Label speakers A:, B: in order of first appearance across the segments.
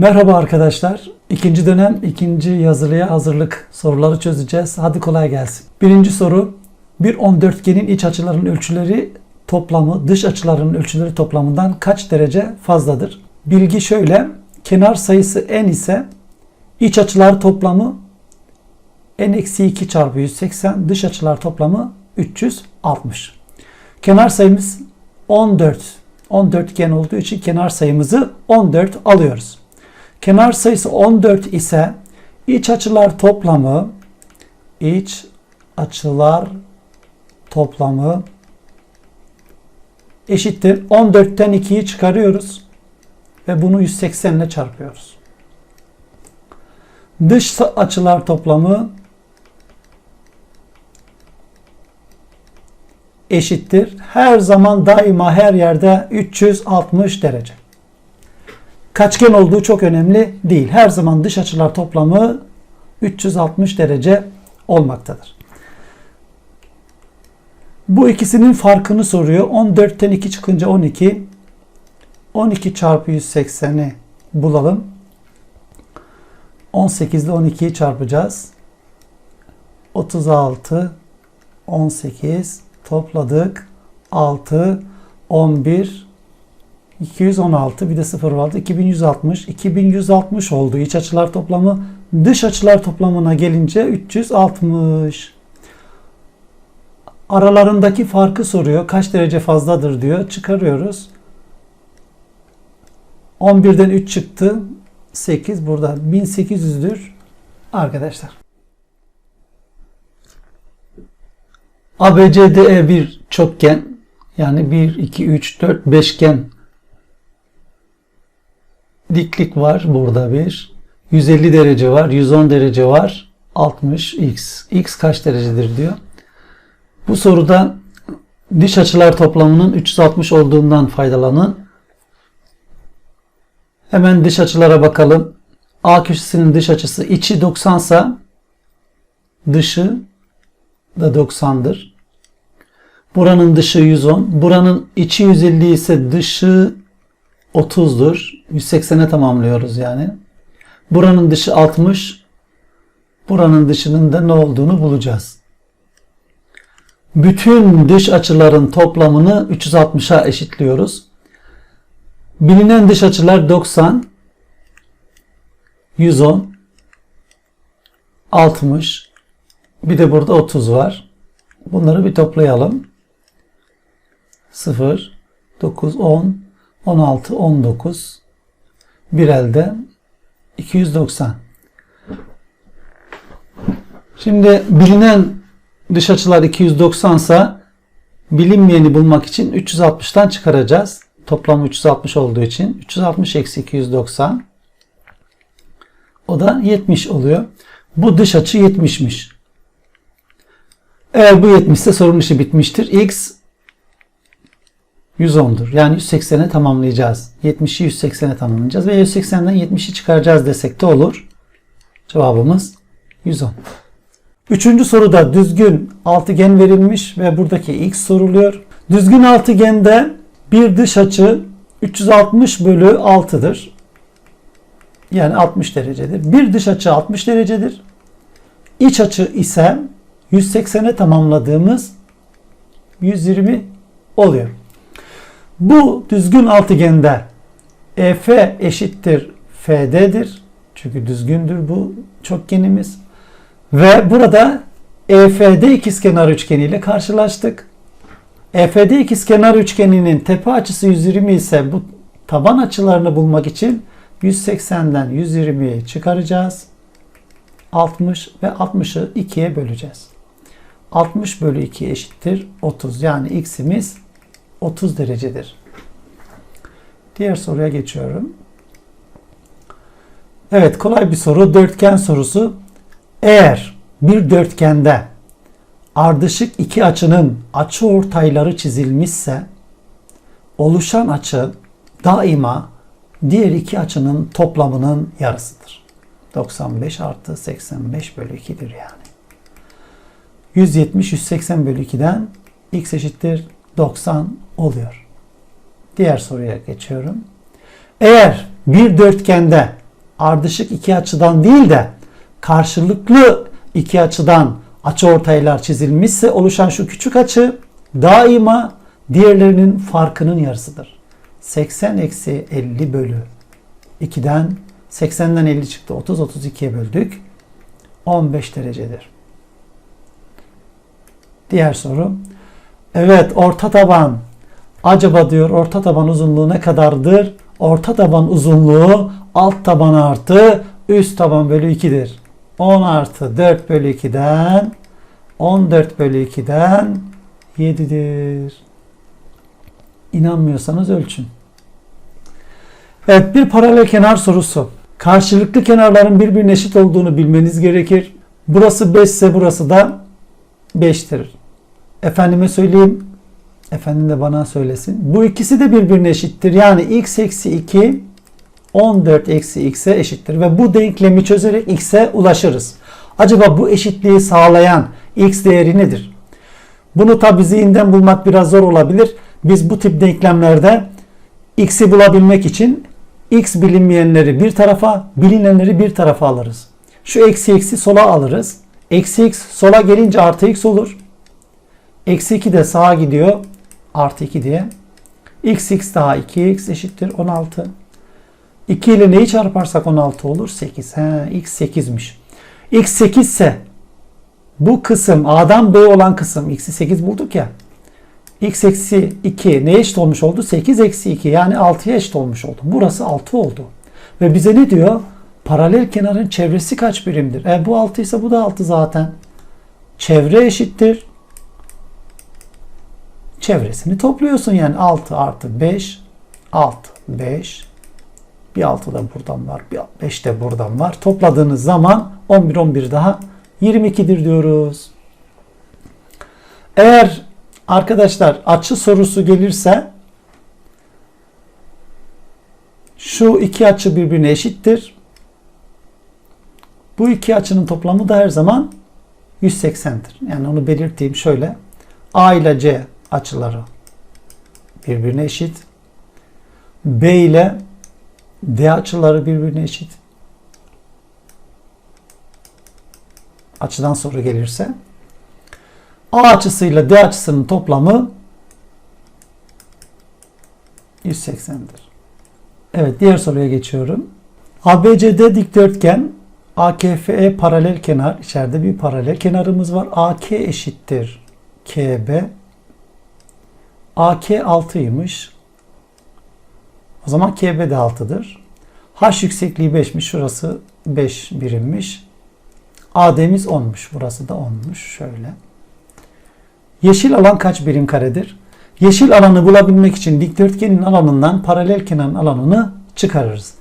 A: Merhaba arkadaşlar. İkinci dönem ikinci yazılıya hazırlık soruları çözeceğiz. Hadi kolay gelsin. Birinci soru. Bir 14genin iç açıların ölçüleri toplamı dış açıların ölçüleri toplamından kaç derece fazladır? Bilgi şöyle. Kenar sayısı n ise iç açılar toplamı n-2 çarpı 180 dış açılar toplamı 360. Kenar sayımız 14. 14 gen olduğu için kenar sayımızı 14 alıyoruz. Kenar sayısı 14 ise iç açılar toplamı iç açılar toplamı eşittir. 14'ten 2'yi çıkarıyoruz ve bunu 180 ile çarpıyoruz. Dış açılar toplamı eşittir. Her zaman daima her yerde 360 derece. Kaçgen olduğu çok önemli değil. Her zaman dış açılar toplamı 360 derece olmaktadır. Bu ikisinin farkını soruyor. 14'ten 2 çıkınca 12. 12 çarpı 180'i bulalım. 18 ile 12'yi çarpacağız. 36, 18 topladık. 6, 11, 216 bir de 0 vardı. 2160. 2160 oldu. İç açılar toplamı. Dış açılar toplamına gelince 360. Aralarındaki farkı soruyor. Kaç derece fazladır diyor. Çıkarıyoruz. 11'den 3 çıktı. 8 burada. 1800'dür. Arkadaşlar. ABCDE bir çokgen yani 1, 2, 3, 4, beşgen diklik var burada bir. 150 derece var, 110 derece var, 60 x. x kaç derecedir diyor. Bu soruda dış açılar toplamının 360 olduğundan faydalanın. Hemen dış açılara bakalım. A köşesinin dış açısı içi 90 sa dışı da 90'dır. Buranın dışı 110. Buranın içi 150 ise dışı 30'dur. 180'e tamamlıyoruz yani. Buranın dışı 60. Buranın dışının da ne olduğunu bulacağız. Bütün dış açıların toplamını 360'a eşitliyoruz. Bilinen dış açılar 90, 110, 60, bir de burada 30 var. Bunları bir toplayalım. 0, 9, 10, 16, 19, bir elde 290. Şimdi bilinen dış açılar 290 ise bilinmeyeni bulmak için 360'tan çıkaracağız. Toplam 360 olduğu için 360 eksi 290 o da 70 oluyor. Bu dış açı 70'miş. Eğer bu 70 ise sorun işi bitmiştir. X 110'dur. Yani 180'e tamamlayacağız. 70'i 180'e tamamlayacağız. Ve 180'den 70'i çıkaracağız desek de olur. Cevabımız 110. Üçüncü soruda düzgün altıgen verilmiş ve buradaki x soruluyor. Düzgün altıgende bir dış açı 360 bölü 6'dır. Yani 60 derecedir. Bir dış açı 60 derecedir. İç açı ise 180'e tamamladığımız 120 oluyor. Bu düzgün altıgende EF eşittir FD'dir. Çünkü düzgündür bu çokgenimiz. Ve burada EFD ikizkenar üçgeni ile karşılaştık. EFD ikizkenar üçgeninin tepe açısı 120 ise bu taban açılarını bulmak için 180'den 120'yi çıkaracağız. 60 ve 60'ı 2'ye böleceğiz. 60 bölü 2 eşittir 30. Yani x'imiz 30 derecedir. Diğer soruya geçiyorum. Evet kolay bir soru. Dörtgen sorusu. Eğer bir dörtgende ardışık iki açının açı ortayları çizilmişse oluşan açı daima diğer iki açının toplamının yarısıdır. 95 artı 85 bölü 2'dir yani. 170 180 bölü 2'den x eşittir 90 oluyor. Diğer soruya geçiyorum. Eğer bir dörtgende ardışık iki açıdan değil de karşılıklı iki açıdan açıortaylar çizilmişse oluşan şu küçük açı daima diğerlerinin farkının yarısıdır. 80 eksi 50 bölü 2'den 80'den 50 çıktı. 30 32'ye böldük. 15 derecedir. Diğer soru. Evet orta taban. Acaba diyor orta taban uzunluğu ne kadardır? Orta taban uzunluğu alt taban artı üst taban bölü 2'dir. 10 artı 4 bölü 2'den 14 bölü 2'den 7'dir. İnanmıyorsanız ölçün. Evet bir paralel kenar sorusu. Karşılıklı kenarların birbirine eşit olduğunu bilmeniz gerekir. Burası 5 ise burası da 5'tir. Efendime söyleyeyim. Efendim de bana söylesin. Bu ikisi de birbirine eşittir. Yani x eksi 2 14 eksi x'e eşittir. Ve bu denklemi çözerek x'e ulaşırız. Acaba bu eşitliği sağlayan x değeri nedir? Bunu tabi zihinden bulmak biraz zor olabilir. Biz bu tip denklemlerde x'i bulabilmek için x bilinmeyenleri bir tarafa, bilinenleri bir tarafa alırız. Şu eksi eksi sola alırız. Eksi x sola gelince artı x olur. Eksi 2 de sağa gidiyor. Artı 2 diye. x x daha 2x eşittir 16. 2 ile neyi çarparsak 16 olur? 8. He, x 8'miş. x 8 ise bu kısım A'dan B olan kısım x'i 8 bulduk ya. x eksi 2 neye eşit olmuş oldu? 8 eksi 2 yani 6'ya eşit olmuş oldu. Burası 6 oldu. Ve bize ne diyor? Paralel kenarın çevresi kaç birimdir? E bu 6 ise bu da 6 zaten. Çevre eşittir. Çevresini topluyorsun yani 6 artı 5 6 5 bir 6 da buradan var bir 5 de buradan var. Topladığınız zaman 11 11 daha 22'dir diyoruz. Eğer arkadaşlar açı sorusu gelirse şu iki açı birbirine eşittir. Bu iki açının toplamı da her zaman 180'dir. Yani onu belirteyim şöyle. A ile C açıları birbirine eşit. B ile D açıları birbirine eşit. Açıdan soru gelirse A açısıyla D açısının toplamı 180'dir. Evet diğer soruya geçiyorum. ABCD dikdörtgen AKFE paralel kenar. içeride bir paralel kenarımız var. AK eşittir KB. AK 6'ymış. O zaman KB de 6'dır. H yüksekliği 5'miş. Şurası 5 birimmiş. AD'miz 10'muş. Burası da 10'muş. Şöyle. Yeşil alan kaç birim karedir? Yeşil alanı bulabilmek için dikdörtgenin alanından paralel kenarın alanını çıkarırız.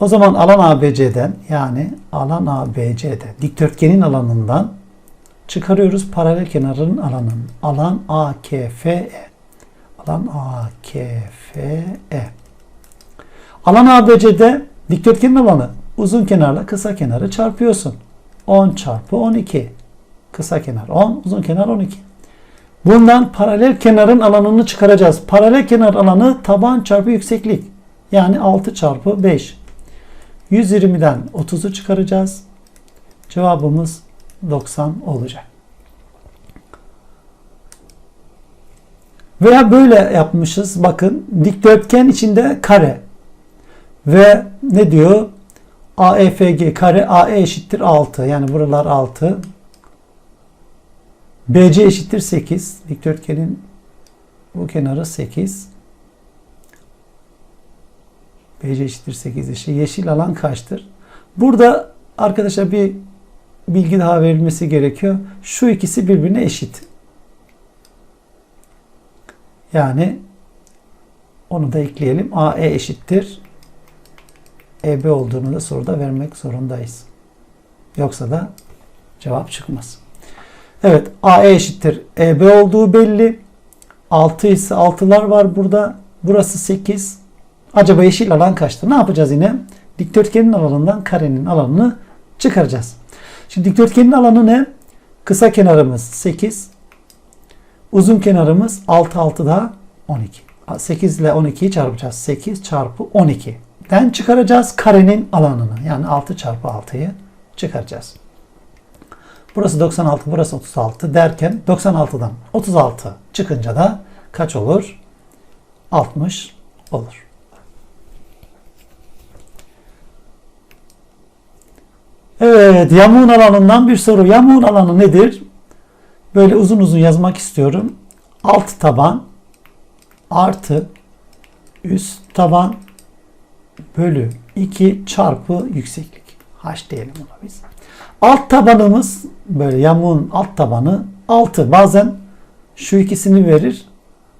A: O zaman alan ABC'den yani alan ABC'de dikdörtgenin alanından çıkarıyoruz paralel kenarın alanını. Alan AKFE. Alan AKFE. Alan ABC'de dikdörtgenin alanı uzun kenarla kısa kenarı çarpıyorsun. 10 çarpı 12. Kısa kenar 10, uzun kenar 12. Bundan paralel kenarın alanını çıkaracağız. Paralel kenar alanı taban çarpı yükseklik. Yani 6 çarpı 5. 120'den 30'u çıkaracağız. Cevabımız 90 olacak. Veya böyle yapmışız. Bakın dikdörtgen içinde kare. Ve ne diyor? AEFG kare AE eşittir 6. Yani buralar 6. BC eşittir 8. Dikdörtgenin bu kenarı 8. BC eşittir 8 eşit. Yeşil alan kaçtır? Burada arkadaşlar bir bilgi daha verilmesi gerekiyor. Şu ikisi birbirine eşit. Yani onu da ekleyelim. AE eşittir. EB olduğunu da soruda vermek zorundayız. Yoksa da cevap çıkmaz. Evet AE eşittir. EB olduğu belli. 6 ise 6'lar var burada. Burası 8. Acaba yeşil alan kaçtı? Ne yapacağız yine? Dikdörtgenin alanından karenin alanını çıkaracağız. Şimdi dikdörtgenin alanı ne? Kısa kenarımız 8. Uzun kenarımız 6 6 daha 12. 8 ile 12'yi çarpacağız. 8 çarpı 12. den çıkaracağız. Karenin alanını yani 6 çarpı 6'yı çıkaracağız. Burası 96, burası 36 derken 96'dan 36 çıkınca da kaç olur? 60 olur. Evet, yamuğun alanından bir soru. Yamuğun alanı nedir? Böyle uzun uzun yazmak istiyorum. Alt taban artı üst taban bölü 2 çarpı yükseklik. H diyelim ona biz. Alt tabanımız böyle yamuğun alt tabanı 6. Bazen şu ikisini verir.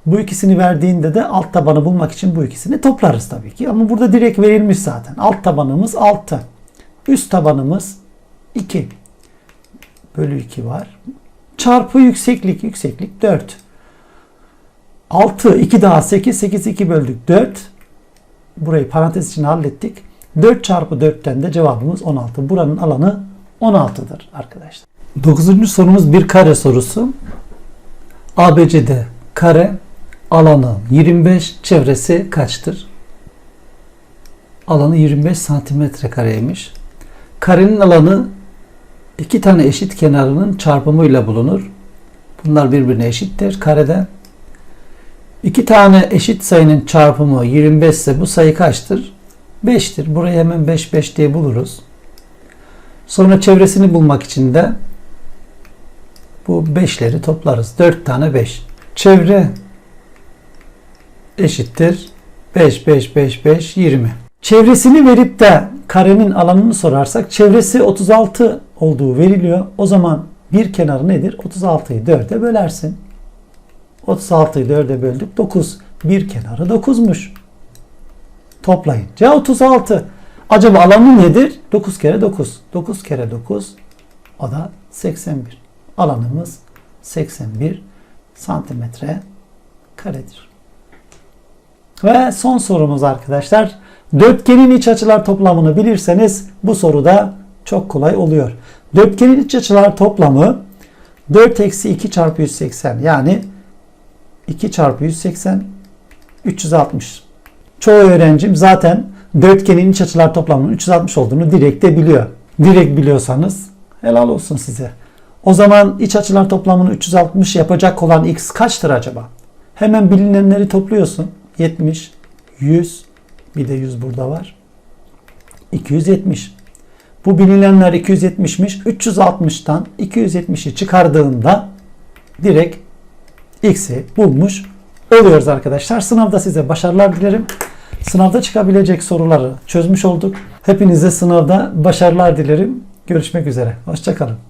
A: Bu ikisini verdiğinde de alt tabanı bulmak için bu ikisini toplarız tabii ki. Ama burada direkt verilmiş zaten. Alt tabanımız 6. Üst tabanımız 2. Bölü 2 var. Çarpı yükseklik. Yükseklik 4. 6, 2 daha 8, 8, 2 böldük 4. Burayı parantez içine hallettik. 4 çarpı 4'ten de cevabımız 16. Buranın alanı 16'dır arkadaşlar. 9. sorumuz bir kare sorusu. ABCD kare alanı 25 çevresi kaçtır? Alanı 25 santimetre kareymiş. Karenin alanı iki tane eşit kenarının çarpımıyla bulunur. Bunlar birbirine eşittir karede. İki tane eşit sayının çarpımı 25 ise bu sayı kaçtır? 5'tir. Burayı hemen 5 5 diye buluruz. Sonra çevresini bulmak için de bu 5'leri toplarız. 4 tane 5. Çevre eşittir 5 5 5 5 20. Çevresini verip de karenin alanını sorarsak çevresi 36 olduğu veriliyor. O zaman bir kenarı nedir? 36'yı 4'e bölersin. 36'yı 4'e böldük. 9. Bir kenarı 9'muş. Toplayınca 36. Acaba alanı nedir? 9 kere 9. 9 kere 9 o da 81. Alanımız 81 santimetre karedir. Ve son sorumuz arkadaşlar. Dörtgenin iç açılar toplamını bilirseniz bu soruda çok kolay oluyor. Dörtgenin iç açılar toplamı 4 eksi 2 çarpı 180 yani 2 çarpı 180 360. Çoğu öğrencim zaten dörtgenin iç açılar toplamının 360 olduğunu direkt de biliyor. Direkt biliyorsanız helal olsun size. O zaman iç açılar toplamını 360 yapacak olan x kaçtır acaba? Hemen bilinenleri topluyorsun. 70, 100, bir de 100 burada var. 270. Bu bilinenler 270'miş. 360'tan 270'i çıkardığında direkt x'i bulmuş oluyoruz arkadaşlar. Sınavda size başarılar dilerim. Sınavda çıkabilecek soruları çözmüş olduk. Hepinize sınavda başarılar dilerim. Görüşmek üzere. Hoşçakalın.